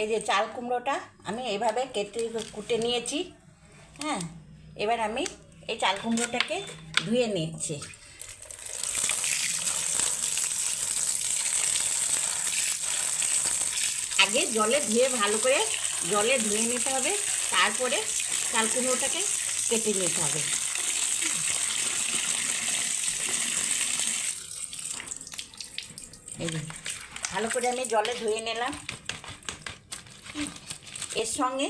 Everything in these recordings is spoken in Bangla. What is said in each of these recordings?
এই যে চাল কুমড়োটা আমি এইভাবে কেটে কুটে নিয়েছি হ্যাঁ? এবার আমি এই চাল কুমড়োটাকে ধুয়ে নিচ্ছি। আগে জলে ধুয়ে ভালো করে জলে ধুয়ে নিতে হবে, তারপরে চাল কুমড়োটাকে কেটে নিতে হবে। এই ভালো করে আমি জলে ধুয়ে নিলাম। এর সঙ্গে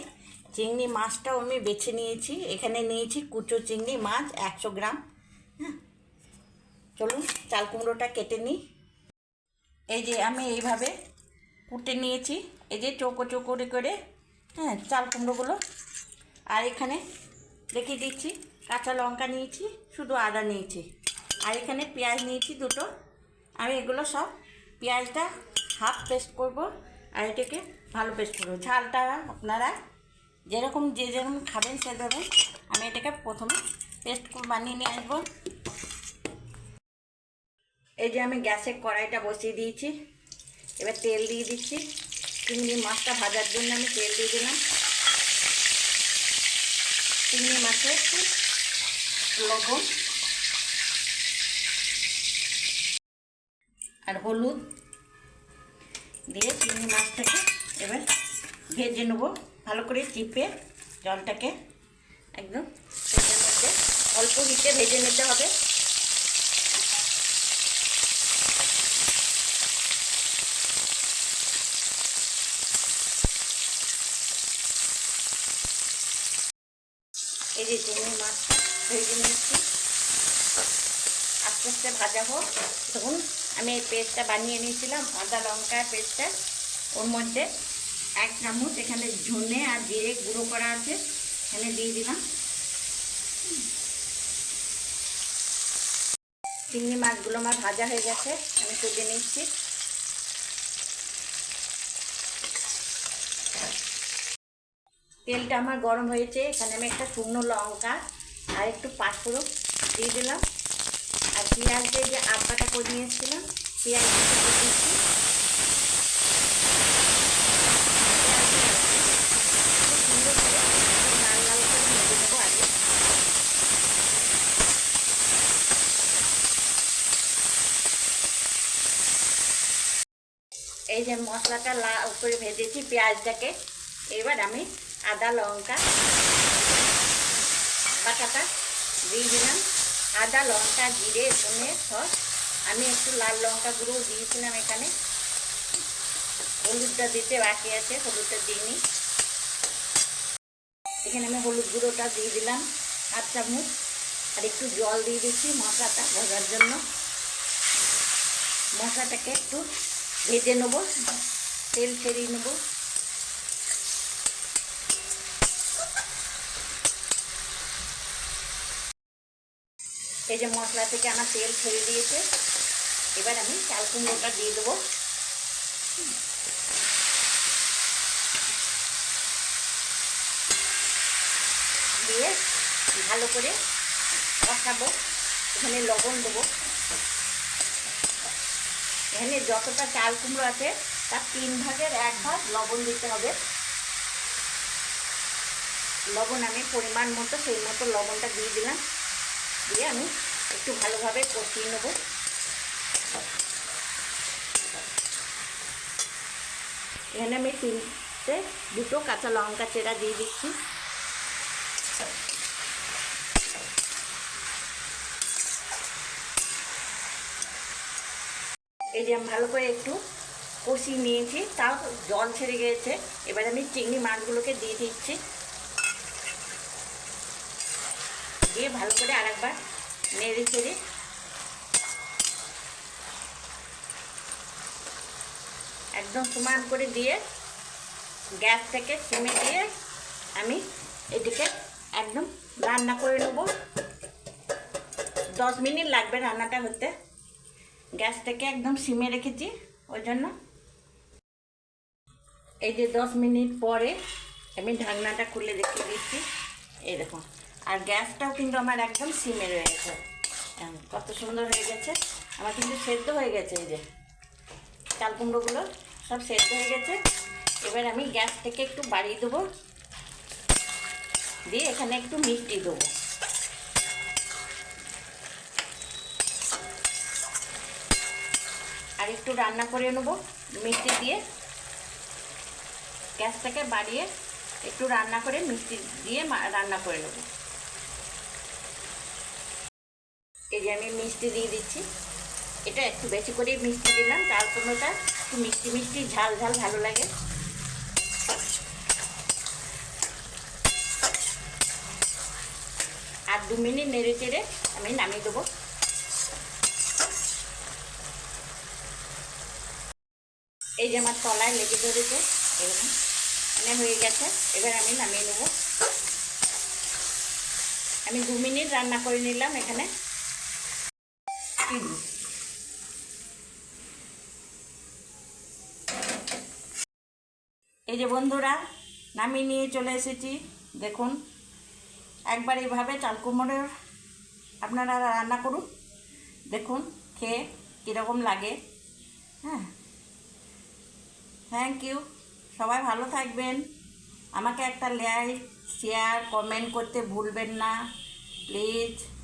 চিংড়ি মাছটাও আমি বেছে নিয়েছি। এখানে নিয়েছি কুচো চিংড়ি মাছ একশো গ্রাম। হ্যাঁ। চলুন, চাল কুমড়োটা কেটে নিই। এই যে আমি এইভাবে কুটে নিয়েছি। এই যে চৌকো চৌকো করে হ্যাঁ চাল কুমড়োগুলো। আর এখানে রেখে দিচ্ছি, কাঁচা লঙ্কা নিয়েছি, শুধু আদা নিয়েছি। আর এখানে পেঁয়াজ নিয়েছি দুটো। আমি এগুলো সব পেঁয়াজটা হাফ পেস্ট করব। আর এটাকে ভালো পেস্ট করব। ঝালটা আপনারা যেরকম যে যেরকম খাবেন সেরকম আমি এটাকে প্রথমে পেস্ট বানিয়ে নিয়ে আসব। এই যে আমি গ্যাসে কড়াইটা বসিয়ে দিয়েছি। এবার তেল দিয়ে দিচ্ছি। চিংড়ি মাছটা ভাজার জন্য আমি তেল দিয়ে দিলাম। চিংড়ি মাছে একটু লবণ। আর হলুদ দিয়ে চিংড়ি মাছটাকে এবার ভেজে নেব। ভালো করে চিপে জলটাকে একদম মধ্যে অল্প হিটে ভেজে নিতে হবে। এই যে চিংড়ি মাছটা ভেজে নিচ্ছি আস্তে আস্তে ভাজা হোক। তখন আমি এই পেস্টটা বানিয়ে নিয়েছিলাম, আদা লঙ্কার পেস্টটা। ওর মধ্যে এক চামচ এখানে ধনে আর জিরে গুঁড়ো করা আছে, এখানে দিয়ে দিলাম। চিংড়ি মাছগুলো আমার ভাজা হয়ে গেছে, আমি তুলে নিচ্ছি। তেলটা আমার গরম হয়েছে, এখানে আমি একটা শুকনো লঙ্কা আর একটু পাঁচফোড়ন দিয়ে দিলাম। পেঁয়াজ দিয়ে যে আটাটা করে নিয়েছিলাম পেঁয়াজ দিয়ে দিচ্ছি এই যে মশলাটা লাল করে ভেজেছি পেঁয়াজটাকে। এবার আমি আদা, লঙ্কা, বাটাটা দিয়ে দিলাম। আদা লঙ্কা, জিরে, ধনে সব আমি একটু লাল লঙ্কা গুঁড়ো দিয়েছিলাম এখানে। হলুদটা দিতে বাকি আছে, হলুদটা দিইনি এখানে আমি হলুদ গুঁড়োটা দিয়ে দিলাম আট চামচ। আর একটু জল দিয়ে দিচ্ছি মশলাটা ভাজার জন্য। মশলাটাকে একটু ভেজে নেব, তেল ছেড়িয়ে নেব। এই যে মশলা থেকে আমার তেল ছেড়ে দিয়েছে। এবার আমি চাল কুমড়োটা দিয়ে দেবো। দিয়ে ভালো করে কষাবো। এখানে লবণ দেবো। এখানে যতটা চাল কুমড়ো আছে, তার তিন ভাগের এক ভাগ লবণ দিতে হবে। লবণ আমি পরিমাণ মতো, সেই মতো লবণটা দিয়ে দিলাম। দিয়ে আমি একটু ভালোভাবে কষিয়ে নেব। এখানে আমি তিনটে, দুটো কাঁচা লঙ্কা চেরা দিয়ে দিচ্ছি। এই যে আমি ভালো করে একটু কষিয়ে নিয়েছি, তাও জল ছেড়ে গিয়েছে। এবার আমি চিংড়ি মাছগুলোকে দিয়ে দিচ্ছি। দিয়ে ভালো করে আরেকবার নেড়ে চেড়ে একদম সমান করে দিয়ে গ্যাস থেকে সিমে দিয়ে আমি এটিকে একদম রান্না করে নেব। দশ মিনিট লাগবে রান্নাটা হতে। গ্যাস থেকে একদম সিমে রেখেছি, ওই জন্য। এই যে দশ মিনিট পরে আমি ঢাকনাটা খুলে রেখে দিচ্ছি। এই দেখুন। আর গ্যাসটাও কিন্তু আমার একদম সিমে রয়েছে। কত সুন্দর হয়ে গেছে। আমার কিন্তু সেদ্ধ হয়ে গেছে এই যে। চাল কুমড়োগুলো সব সেদ্ধ হয়ে গেছে। এবার আমি গ্যাস থেকে একটু বাড়িয়ে দেবো। দিয়ে এখানে একটু মিষ্টি দেবো। আর একটু রান্না করে নেব মিষ্টি দিয়ে। গ্যাসটাকে বাড়িয়ে একটু রান্না করে মিষ্টি দিয়ে রান্না করে নেব। যে আমি মিষ্টি দিয়ে দিচ্ছি। এটা একটু বেশি করে মিষ্টি দিলাম চাল কুমড়োটা একটু মিষ্টি মিষ্টি, ঝাল ঝাল ভালো লাগে। আর দু মিনিট নেড়ে চেড়ে আমি নামিয়ে দেবো। এই যে আমার তলায় লেগে ধরেছে, এরকম। মানে হয়ে গেছে, এবার আমি নামিয়ে নেব। আমি দু মিনিট রান্না করে নিলাম এখানে। এই যে বন্ধুরা, নামিয়ে নিয়ে চলে এসেছি। দেখুন, একবার এইভাবে চাল আপনারা রান্না করুন। দেখুন, খেয়ে কীরকম লাগে। হ্যাঁ। থ্যাংক ইউ সবাই ভালো থাকবেন। আমাকে একটা লাইক শেয়ার কমেন্ট করতে ভুলবেন না। প্লিজ